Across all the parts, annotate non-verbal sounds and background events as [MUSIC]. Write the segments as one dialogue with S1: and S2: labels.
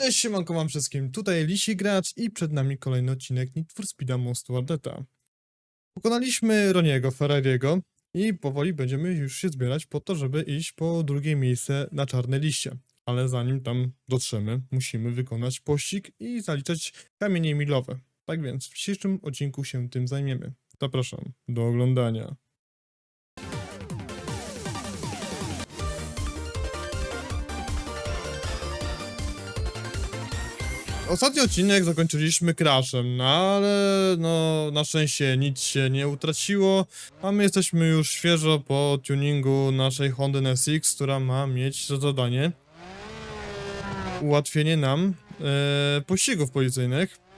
S1: Cześć, siemanko wam wszystkim, tutaj Lisi Gracz i przed nami kolejny odcinek Need for Speed'a Wardeta. Pokonaliśmy Roniego Ferrariego i powoli będziemy już się zbierać po to, żeby iść po drugie miejsce na czarne liście. Ale zanim tam dotrzemy, musimy wykonać pościg i zaliczać kamienie milowe. Tak więc w dzisiejszym odcinku się tym zajmiemy. Zapraszam do oglądania. Ostatni odcinek zakończyliśmy crashem, no ale no na szczęście nic się nie utraciło, a my jesteśmy już świeżo po tuningu naszej Hondy NSX, która ma mieć za zadanie ułatwienie nam e, pościgów policyjnych.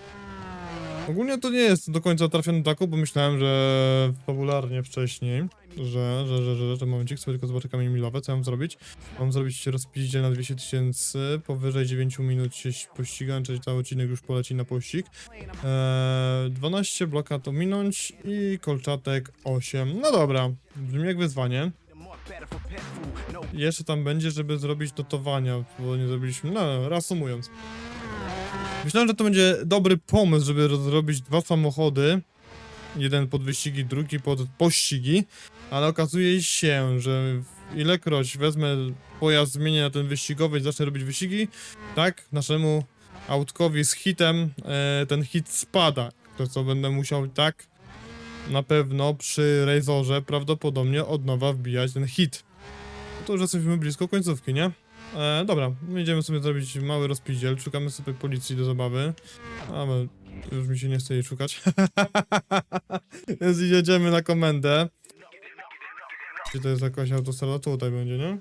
S1: Ogólnie to nie jest do końca trafiony taką, bo myślałem, że fabularnie wcześniej, że, że, że, że, że momencik, sobie tylko zobaczę kamień milowe, co mam zrobić? Mam zrobić rozpiździe na 200 tysięcy, powyżej 9 minut się pościgam, czyli cały odcinek już poleci na pościg. Eee, 12 blokad ominąć i kolczatek 8. No dobra, brzmi jak wyzwanie. Jeszcze tam będzie, żeby zrobić dotowania, bo nie zrobiliśmy, no reasumując. Myślałem, że to będzie dobry pomysł, żeby zrobić dwa samochody. Jeden pod wyścigi, drugi pod pościgi. Ale okazuje się, że ilekroć wezmę pojazd, zmienię na ten wyścigowy i zacznę robić wyścigi, tak, naszemu autkowi z hitem e, ten hit spada. To co będę musiał tak na pewno przy Razorze prawdopodobnie od nowa wbijać ten hit. To już jesteśmy blisko końcówki, nie? E, dobra, idziemy sobie zrobić mały rozpiździel, szukamy sobie policji do zabawy. Ale już mi się nie chce jej szukać. [LAUGHS] Więc jedziemy na komendę. Czy to jest jakaś autostrada? Tutaj będzie, nie?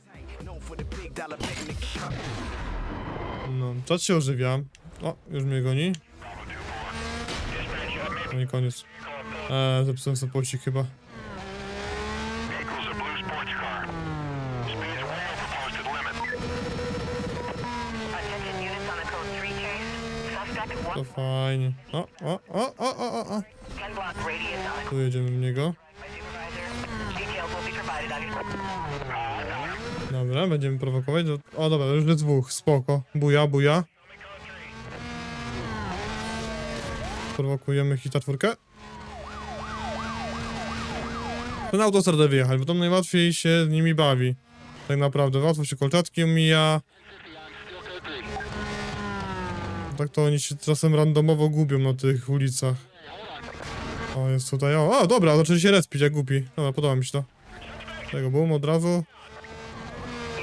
S1: No, czat się ożywia. O, już mnie goni. No i koniec. Eee, zepsułem sobie pościg chyba. To fajnie. O, o, o, o, o, o, o.
S2: 10 block radius on the code.
S1: Tu jedziemy w niego. Dobra, będziemy prowokować. O, dobra, już jest dwóch, spoko. Buja, buja. Prowokujemy hita czwórkę. Na autostradę wyjechać, bo tam najłatwiej się z nimi bawi. Tak naprawdę, łatwo się kolczatki omija. Tak to oni się czasem randomowo gubią na tych ulicach. O, jest tutaj, o, o dobra, zaczęli się respić jak głupi. Dobra, podoba mi się to. Tego boom od razu.
S2: Units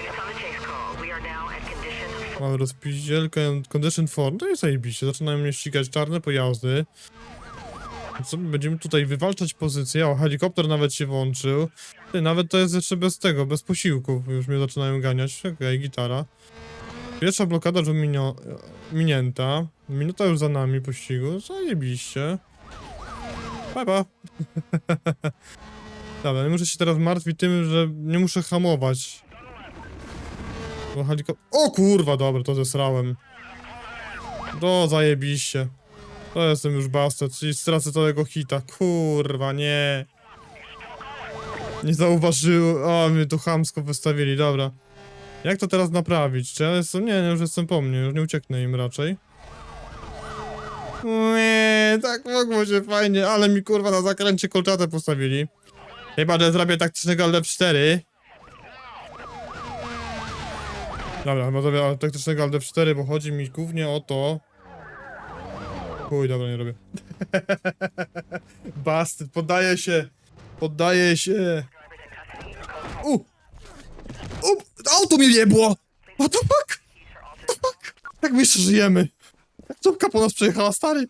S2: on the chase call. We are now at condition 4.
S1: Mamy rozpiździelkę Condition 4. No i zajebiście. Zaczynają mnie ścigać czarne pojazdy. Co my będziemy tutaj wywalczać pozycję? O, helikopter nawet się włączył. Ty, nawet to jest jeszcze bez tego, bez posiłków. Już mnie zaczynają ganiać. Okej, gitara. Pierwsza blokada już minio, minięta. Minuta już za nami pościgu. Zajebiście. Pa, [LAUGHS] pa. Dobra, nie muszę się teraz martwić tym, że nie muszę hamować. Bo helikopter... O kurwa, dobra, to zesrałem. Do zajebiście. To jestem już bastard, czyli stracę całego hita. Kurwa, nie. Nie zauważył. O, mnie tu chamsko wystawili, dobra. Jak to teraz naprawić? Czy ja jestem... Nie, nie, już jestem po mnie, już nie ucieknę im raczej. Nie, tak mogło się fajnie, ale mi kurwa na zakręcie kolczatę postawili. Chyba, że zrobię taktycznego LF4. Dobra, chyba zrobię taktycznego Alde 4, bo chodzi mi głównie o to... Chuj, dobra, nie robię. [LAUGHS] Bastard, poddaję się! Poddaję się! U! Auto mnie jebło! What the fuck? Fuck? Jak my jeszcze żyjemy? Jak po nas przejechała, stary?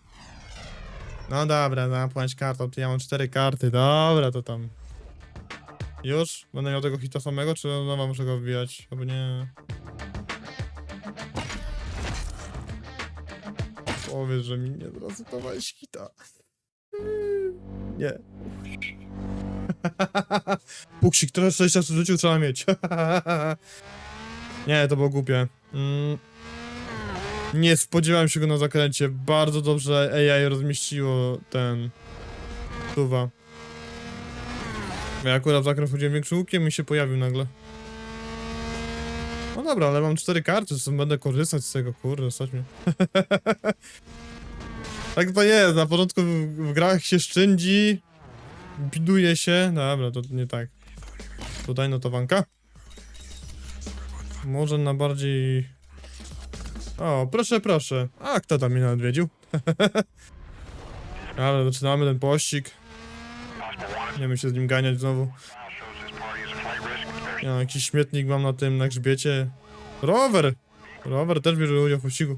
S1: No dobra, zapłać kartą, to ja mam cztery karty, dobra, to tam... Już? Będę miał tego hita samego, czy znowu muszę go wbijać? Albo nie... Powiedz, że mi nie zrezygnowałeś hita. Nie. [LAUGHS] Puksik, trochę szczęścia w życiu trzeba mieć. [LAUGHS] nie, to było głupie. Mm. Nie spodziewałem się go na zakręcie. Bardzo dobrze AI rozmieściło ten... Tuwa. Ja akurat w zakręt chodziłem większym łukiem i się pojawił nagle. No dobra, ale mam cztery karty, to będę korzystać z tego, kurde, stać mnie. [LAUGHS] tak to jest, na początku w, w grach się szczędzi, biduje się, dobra, to nie tak. Tutaj notowanka. Może na bardziej... O, proszę, proszę. A, kto tam mnie odwiedził? [LAUGHS] Ale zaczynamy ten pościg. Nie wiem się z nim ganiać znowu. Ja, jakiś śmietnik mam na tym, na grzbiecie. Rower! Rower też bierze udział w pościgu.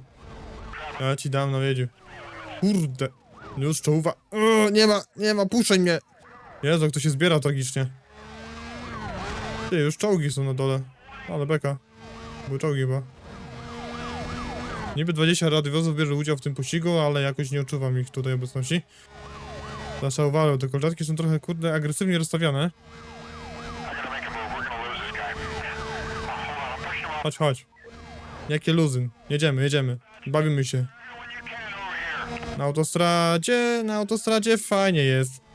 S1: Ja ci dam na wiedziu. Kurde. Już czołwa. O, nie ma, nie ma, puszczaj mnie. Jezu, jak to się zbiera tragicznie. Ty, już czołgi są na dole. Ale beka. Były czołgi chyba. Niby 20 radiowozów bierze udział w tym pościgu, ale jakoś nie odczuwam ich tutaj obecności. Nasza uwaga, te kolczatki są trochę, kurde, agresywnie rozstawiane. Chodź, chodź. Jakie luzy. Jedziemy, jedziemy. Bawimy się. Na autostradzie, na autostradzie fajnie jest.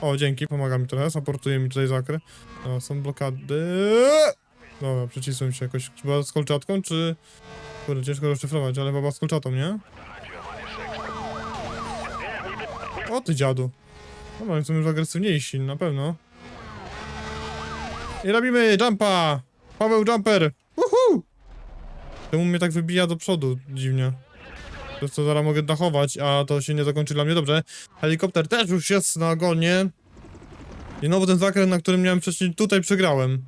S1: O, dzięki, pomaga mi trochę, supportuje mi tutaj zakrę. O, są blokady. Dobra, przycisłem się jakoś. Chyba z kolczatką, czy... Kurde, ciężko rozszyfrować, ale chyba z kolczatą, nie? O ty dziadu. Dobra, oni są już agresywniejsi, na pewno. I robimy jumpa! Paweł Jumper! Woohoo! Czemu mnie tak wybija do przodu dziwnie? To co zaraz mogę dachować, a to się nie zakończy dla mnie dobrze. Helikopter też już jest na ogonie. I znowu ten zakręt, na którym miałem wcześniej, tutaj przegrałem.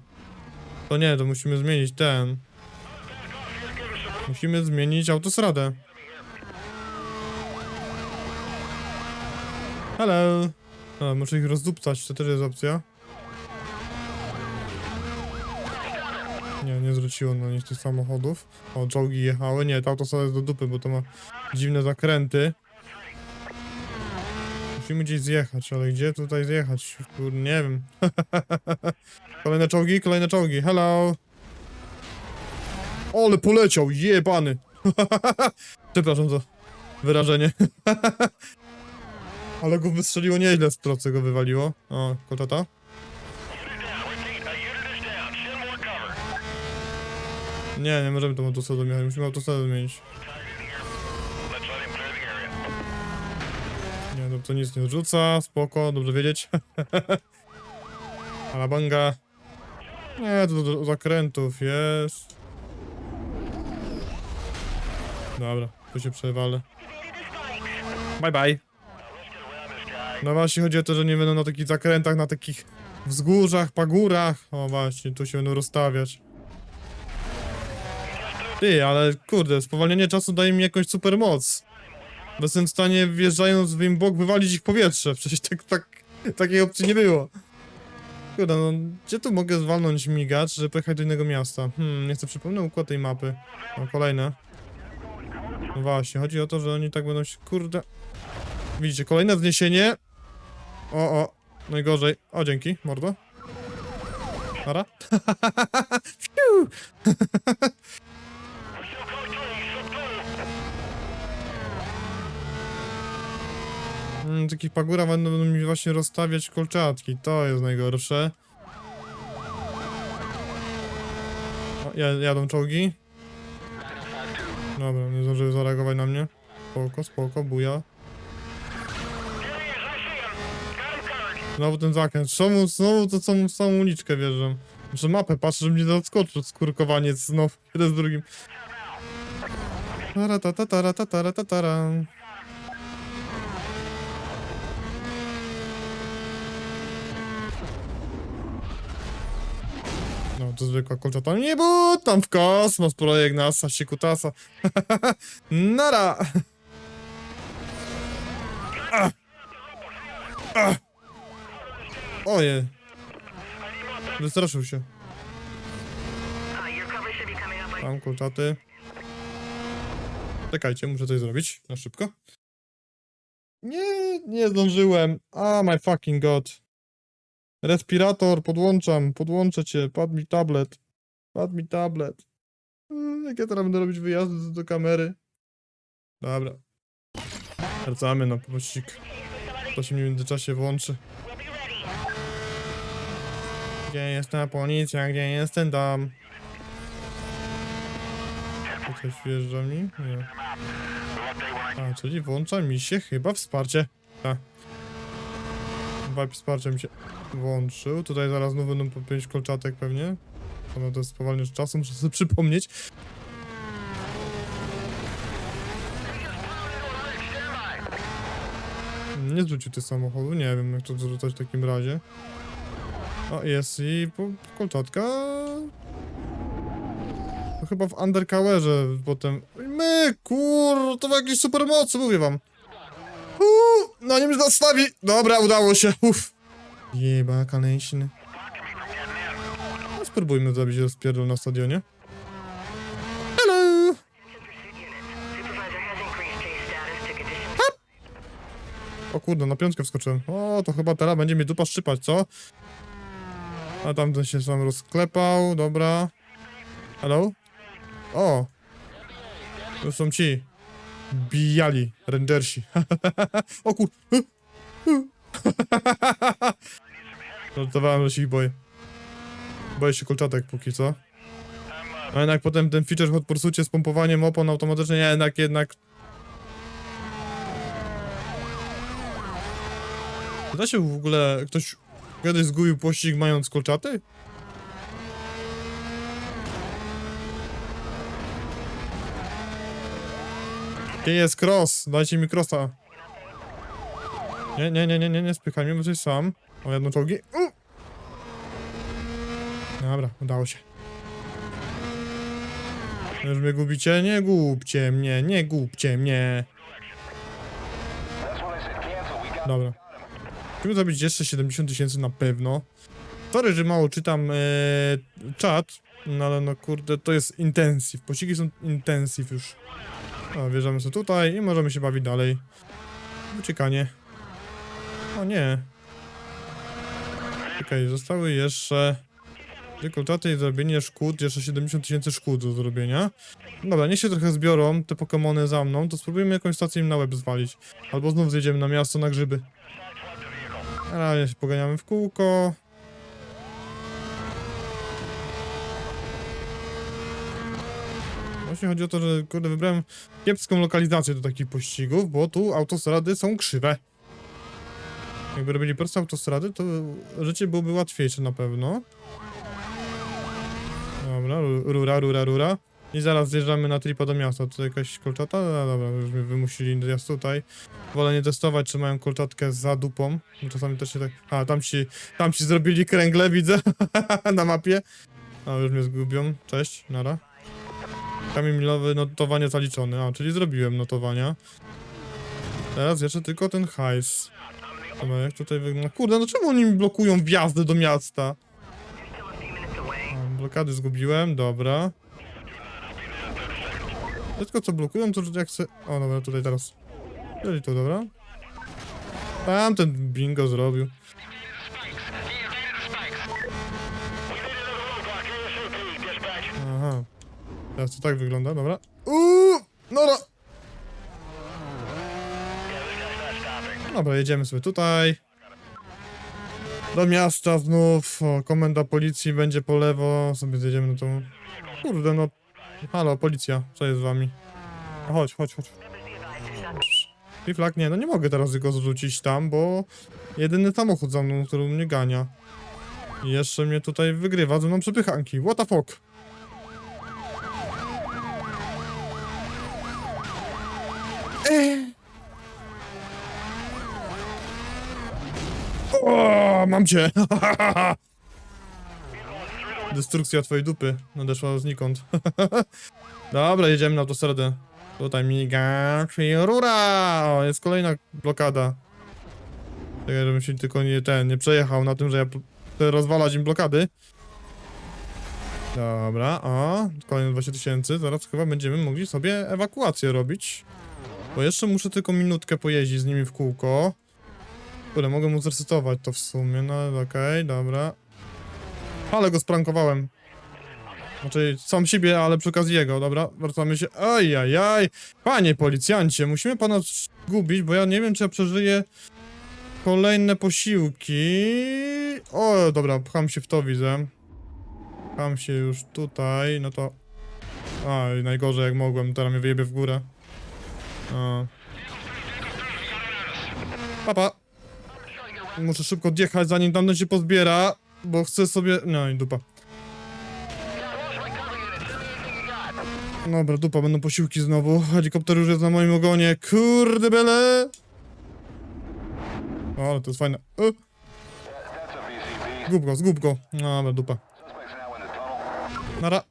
S1: To nie, to musimy zmienić ten. Musimy zmienić autostradę. Hello. A, muszę ich rozdupcać, to też jest opcja. Nie, zwróciło na nich tych samochodów. O, czołgi jechały. Nie, ta autostrada jest do dupy, bo to ma dziwne zakręty. Musimy gdzieś zjechać, ale gdzie tutaj zjechać? Kur, nie wiem. [LAUGHS] kolejne czołgi, kolejne czołgi. Hello! Ole, poleciał, jebany! [LAUGHS] Przepraszam za wyrażenie. [LAUGHS] ale go wystrzeliło nieźle z procy go wywaliło. O, kotata. Nie, nie możemy tą autostradę zmienić, musimy autostradę zmienić. Nie, to, to nic nie rzuca, spoko, dobrze wiedzieć. [LAUGHS] Alabanga. Nie, to do, do zakrętów jest. Dobra, tu się przewalę. Bye bye. No właśnie chodzi o to, że nie będą na takich zakrętach, na takich wzgórzach, pagórach. O właśnie, tu się będą rozstawiać. Ty, ale kurde, spowolnienie czasu daje mi jakąś super moc. Bo jestem w stanie wjeżdżając w im bok wywalić ich powietrze. Przecież tak, tak, takiej opcji nie było. Kurde, no gdzie tu mogę zwalnąć migacz, żeby pojechać do innego miasta? Hmm, nie chcę przypomnę układ tej mapy. O, kolejne. No właśnie, chodzi o to, że oni tak będą się, kurde... Widzicie, kolejne zniesienie. O, o, najgorzej. O, dzięki, mordo. Ara? [LAUGHS] [LAUGHS] takich pagórach będą mi właśnie rozstawiać kolczatki. To jest najgorsze. O, ja- jadą czołgi. Dobra, nie zdążyły zareagować na mnie. Spoko, spoko, buja. Znowu ten zakręt. Znowu, znowu to samą, samą uliczkę wjeżdżam. Muszę mapę patrzę, żeby mnie zaskoczył skurkowaniec znowu. Jeden z drugim. Tara ta ta tara ta tara ta tara. No, to zwykła kolczata. Nie, bo tam w kosmos projekt NASA się kutasa. [LAUGHS] Nara! [LAUGHS] Oje. Wystraszył się. Tam kolczaty. Czekajcie, muszę coś zrobić na szybko. Nie, nie zdążyłem. Ah, my fucking god. Respirator, podłączam, podłączę cię, padł mi tablet. Padł mi tablet. Mm, Jak ja teraz będę robić wyjazdy do kamery? Dobra. Wracamy na pościg. To się mi w międzyczasie włączy. Gdzie jest ta policja? Gdzie jest ten dom? To coś wjeżdża mi? Nie. A, czyli włącza mi się chyba wsparcie. Tak. Vibe wsparcia mi się włączył. Tutaj zaraz znów będą po 5 kolczatek pewnie. No to jest spowalniacz czasu, [LAUGHS] muszę sobie przypomnieć. Nie zrzucił tych samochodu, nie wiem jak to zrzucać w takim razie. O, jest i kolczatka. To chyba w undercoverze potem. My, kur, to ma jakieś supermocy, mówię wam. No nie mnie nastawi. Dobra, udało się. Uff. Jeba, kanęśny. No, spróbujmy zrobić rozpierdol na stadionie. Hello.
S2: Condition.
S1: O kurde, na piątkę wskoczyłem. O, to chyba teraz będzie mnie dupa szczypać, co? A tamten się sam rozklepał, dobra. Hello? O! To są ci. Bijali, rangersi. [LAUGHS] o kur... [LAUGHS] Żartowałem, że się ich boję. Boję się kolczatek póki co. A jednak potem ten feature hot pursucie z pompowaniem opon automatycznie, nie, jednak, jednak Da się w ogóle ktoś kiedyś zgubił pościg mając kolczaty? Gdzie jest cross? Dajcie mi crossa. Nie, nie, nie, nie, nie, nie spychaj mnie, bo jesteś sam. O, jedno czołgi. U! Dobra, udało się. Już mnie gubicie? Nie głupcie mnie, nie głupcie mnie. Dobra. Musimy zrobić jeszcze 70 tysięcy na pewno. Sorry, że mało czytam e, czat, no ale no kurde, to jest intensive. Pościgi są intensive już. No, wjeżdżamy sobie tutaj i możemy się bawić dalej. Uciekanie. O nie. Czekaj, zostały jeszcze... Dekoltaty i zrobienie szkód, jeszcze 70 tysięcy szkód do zrobienia. Dobra, niech się trochę zbiorą te Pokemony za mną, to spróbujemy jakąś stację im na łeb zwalić. Albo znów zjedziemy na miasto na grzyby. Na się poganiamy w kółko. Właśnie chodzi o to, że kurde, wybrałem kiepską lokalizację do takich pościgów, bo tu autostrady są krzywe. Jakby robili proste autostrady, to życie byłoby łatwiejsze na pewno. Dobra, ru- rura, rura, rura. I zaraz zjeżdżamy na tripa do miasta. To jakaś kolczata? No dobra, już mnie wymusili zjazd tutaj. Wolę nie testować, czy mają kolczatkę za dupą. Czasami też się tak... A, tam ci, tam ci zrobili kręgle, widzę. [LAUGHS] na mapie. A, już mnie zgubią. Cześć, nara. Kamień milowy, notowanie zaliczone. A, czyli zrobiłem notowania. Teraz jeszcze tylko ten hajs. Dobra, jak tutaj wygląda... Kurde, no czemu oni mi blokują wjazdy do miasta?
S2: A
S1: Blokady zgubiłem, dobra. Wszystko co blokują, to jak chcę... O, dobra, tutaj teraz. Czyli tu, dobra. Tam ten bingo zrobił. Teraz to tak wygląda, dobra. Uuu, dobra. Dobra, jedziemy sobie tutaj. Do miasta znów. O, komenda policji będzie po lewo. Sobie zjedziemy na tą. Kurde, no. Halo, policja, co jest z wami? No Chodź, chodź, chodź. Fiflak, nie, no nie mogę teraz go zrzucić tam, bo jedyny samochód za mną, który mnie gania. I jeszcze mnie tutaj wygrywa ze mną przepychanki. What the fuck? O, mam cię! [LAUGHS] Destrukcja twojej dupy nadeszła znikąd. [LAUGHS] Dobra, jedziemy na autostradę. Tutaj miga, czyli rura! O, jest kolejna blokada. Tak, żebym się tylko nie ten, nie przejechał na tym, że ja chcę rozwalać im blokady. Dobra, o, kolejne 20 tysięcy. Zaraz chyba będziemy mogli sobie ewakuację robić. Bo jeszcze muszę tylko minutkę pojeździć z nimi w kółko. Kurde, mogę mu zresetować to w sumie, no okej, dobra. Ale go sprankowałem. Znaczy, sam siebie, ale przy okazji jego, dobra, wracamy się. Ajajaj, panie policjancie, musimy pana zgubić, bo ja nie wiem, czy ja przeżyję kolejne posiłki. O, dobra, pcham się w to, widzę. Pcham się już tutaj, no to A, najgorzej jak mogłem, teraz mnie wyjebie w górę. A. Papa. Muszę szybko odjechać, zanim tamten się pozbiera, bo chcę sobie... No i dupa. Dobra, dupa, będą posiłki znowu. Helikopter już jest na moim ogonie. Kurde bele! O, ale to jest fajne.
S3: VCB.
S1: zgub go, zgub go. Dobra, dupa. Nara.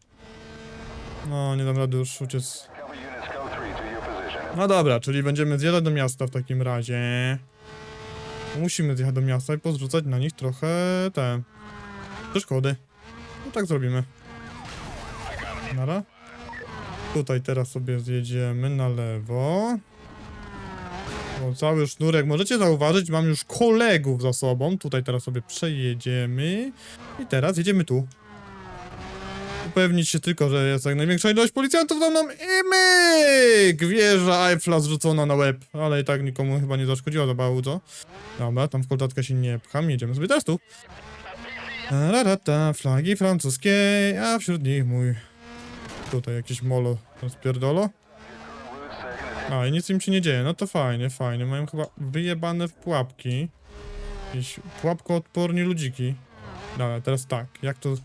S1: No, nie dam rady już uciec.
S3: Cover units go 3 to your position.
S1: No dobra, czyli będziemy zjechać do miasta w takim razie. Musimy zjechać do miasta i pozrzucać na nich trochę te przeszkody. No tak zrobimy. Nara. Tutaj teraz sobie zjedziemy na lewo. O, cały sznurek. Możecie zauważyć, mam już kolegów za sobą. Tutaj teraz sobie przejedziemy. I teraz jedziemy tu. Upewnić się tylko, że jest jak największa ilość policjantów za mną i myk! Wieża Eiffla zrzucona na łeb. Ale i tak nikomu chyba nie zaszkodziła za bardzo. Dobra, tam w koltatkę się nie pcham, jedziemy sobie teraz tu. Rarata, flagi francuskiej, a wśród nich mój... Tutaj jakieś molo
S3: to
S1: A, i nic im się nie dzieje, no to fajnie, fajnie. Mają chyba wyjebane w pułapki. Jakieś pułapkoodporni ludziki. Dobra, teraz tak, jak to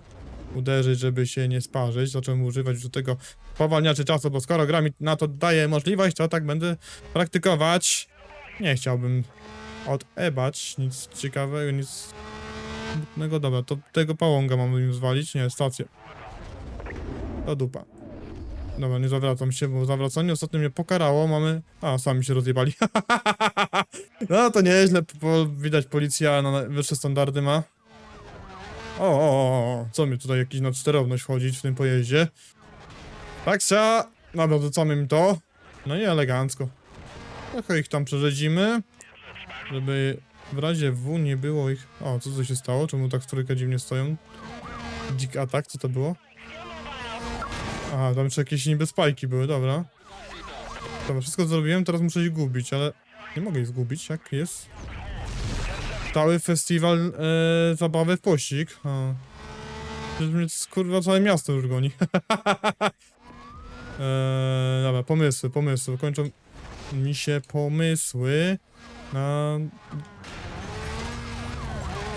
S1: uderzyć, żeby się nie sparzyć? Zacząłem używać do tego powalniaczy czasu, bo skoro gra mi na to daje możliwość, to tak będę praktykować. Nie chciałbym odebać nic ciekawego, nic smutnego. Dobra, to tego pałąga mam im zwalić, nie, stację. To dupa. Dobra, nie zawracam się, bo zawracanie ostatnio mnie pokarało, mamy... A, sami się rozjebali. [LAUGHS] no to nieźle, po, widać policja na wyższe standardy ma. O, o, o, co mi tutaj jakiś nadsterowność wchodzić w tym pojeździe? Taksa! Dobra, docamy im to. No i elegancko. Trochę ich tam przerzedzimy, żeby w razie W nie było ich... O, co tu się stało? Czemu tak w trójkę dziwnie stoją? Dzik atak, co to było? Aha, tam jeszcze jakieś niby spajki były, dobra. Dobra, wszystko zrobiłem, teraz muszę ich gubić, ale nie mogę ich zgubić, jak jest. Cały festiwal e, zabawy w pościg. A. Przecież mnie kurwa całe miasto już goni. [LAUGHS] e, dobra, pomysły, pomysły. Kończą mi się pomysły na...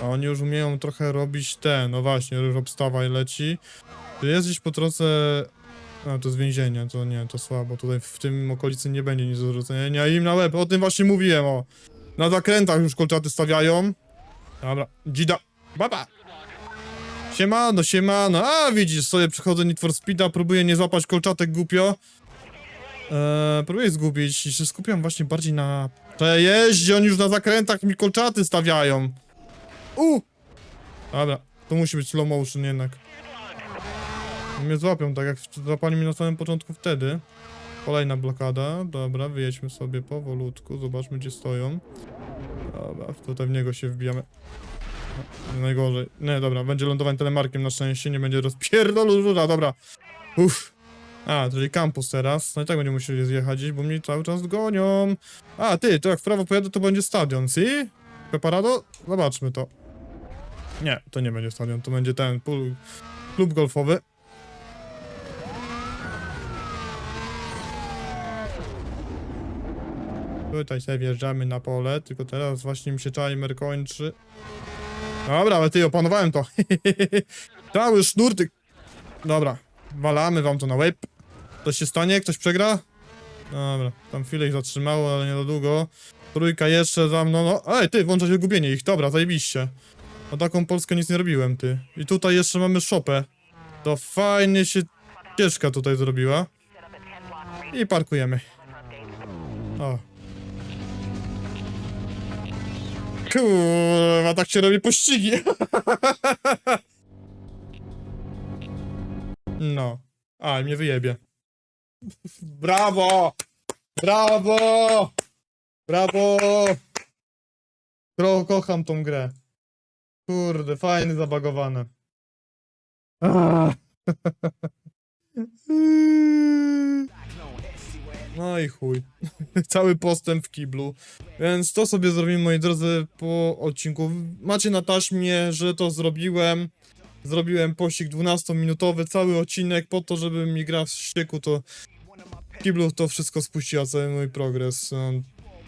S1: A oni już umieją trochę robić te, no właśnie, już i leci. Tu jest gdzieś po drodze... A, to jest więzienie, to nie, to słabo. Tutaj w tym okolicy nie będzie nic do rzucenia. Im na łeb, o tym właśnie mówiłem, o. Na zakrętach już kolczaty stawiają. Dobra, dzida. Baba! Siemano, siemano. A, widzisz, sobie przychodzę Need for Speeda, próbuję nie złapać kolczatek głupio. Eee, próbuję zgubić i się skupiam właśnie bardziej na przejeździe, oni już na zakrętach mi kolczaty stawiają. U! Dobra, to musi być slow motion jednak. Mnie złapią, tak jak złapali mnie na samym początku wtedy. Kolejna blokada. Dobra, wyjedźmy sobie powolutku. Zobaczmy, gdzie stoją. Dobra, tutaj w niego się wbijamy. Najgorzej. Nie, dobra, będzie lądowanie telemarkiem na szczęście, nie będzie rozpierdolu żura, dobra. Uff. A, czyli kampus teraz. No i tak będziemy musieli zjechać gdzieś, bo mnie cały czas gonią. A, ty, to jak w prawo pojadę, to będzie stadion, si? Preparado? Zobaczmy to. Nie, to nie będzie stadion, to będzie ten pól, klub golfowy. Tutaj sobie wjeżdżamy na pole, tylko teraz właśnie mi się timer kończy. Dobra, ale ty, opanowałem to. Cały sznur, ty... Dobra, walamy wam to na łeb. Coś się stanie? Ktoś przegra? Dobra, tam chwilę ich zatrzymało, ale nie za długo. Trójka jeszcze za mną, no... Ej, ty, włącza się gubienie ich, dobra, zajebiście. O taką Polskę nic nie robiłem, ty. I tutaj jeszcze mamy szopę. To fajnie się ścieżka tutaj zrobiła. I parkujemy. O. Kurwa, tak się robi pościgi. No. A, mnie wyjebie. Brawo! Brawo! Brawo! Tro kocham tą grę. Kurde, fajny, zabagowane. [LAUGHS] No i chuj. [LAUGHS] Cały postęp w kiblu. Więc to sobie zrobimy, moi drodzy, po odcinku. Macie na taśmie, że to zrobiłem. zrobiłem pościg 12-minutowy, cały odcinek po to, żeby mi gra w ścieku, to Kiblu to wszystko spuściła, cały mój progres. No,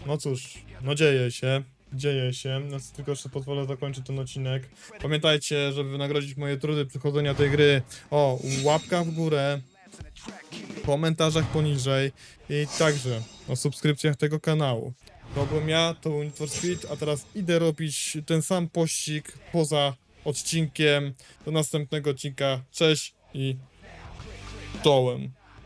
S1: No cóż, no dzieje się, dzieje się, no tylko jeszcze pozwolę zakończyć ten odcinek. Pamiętajcie, żeby wynagrodzić moje trudy przychodzenia tej gry, o, łapka w górę, w komentarzach poniżej i także o subskrypcjach tego kanału. To byłem ja, to był Need for Speed, a teraz idę robić ten sam pościg poza odcinkiem. Do następnego odcinka. Cześć i czołem.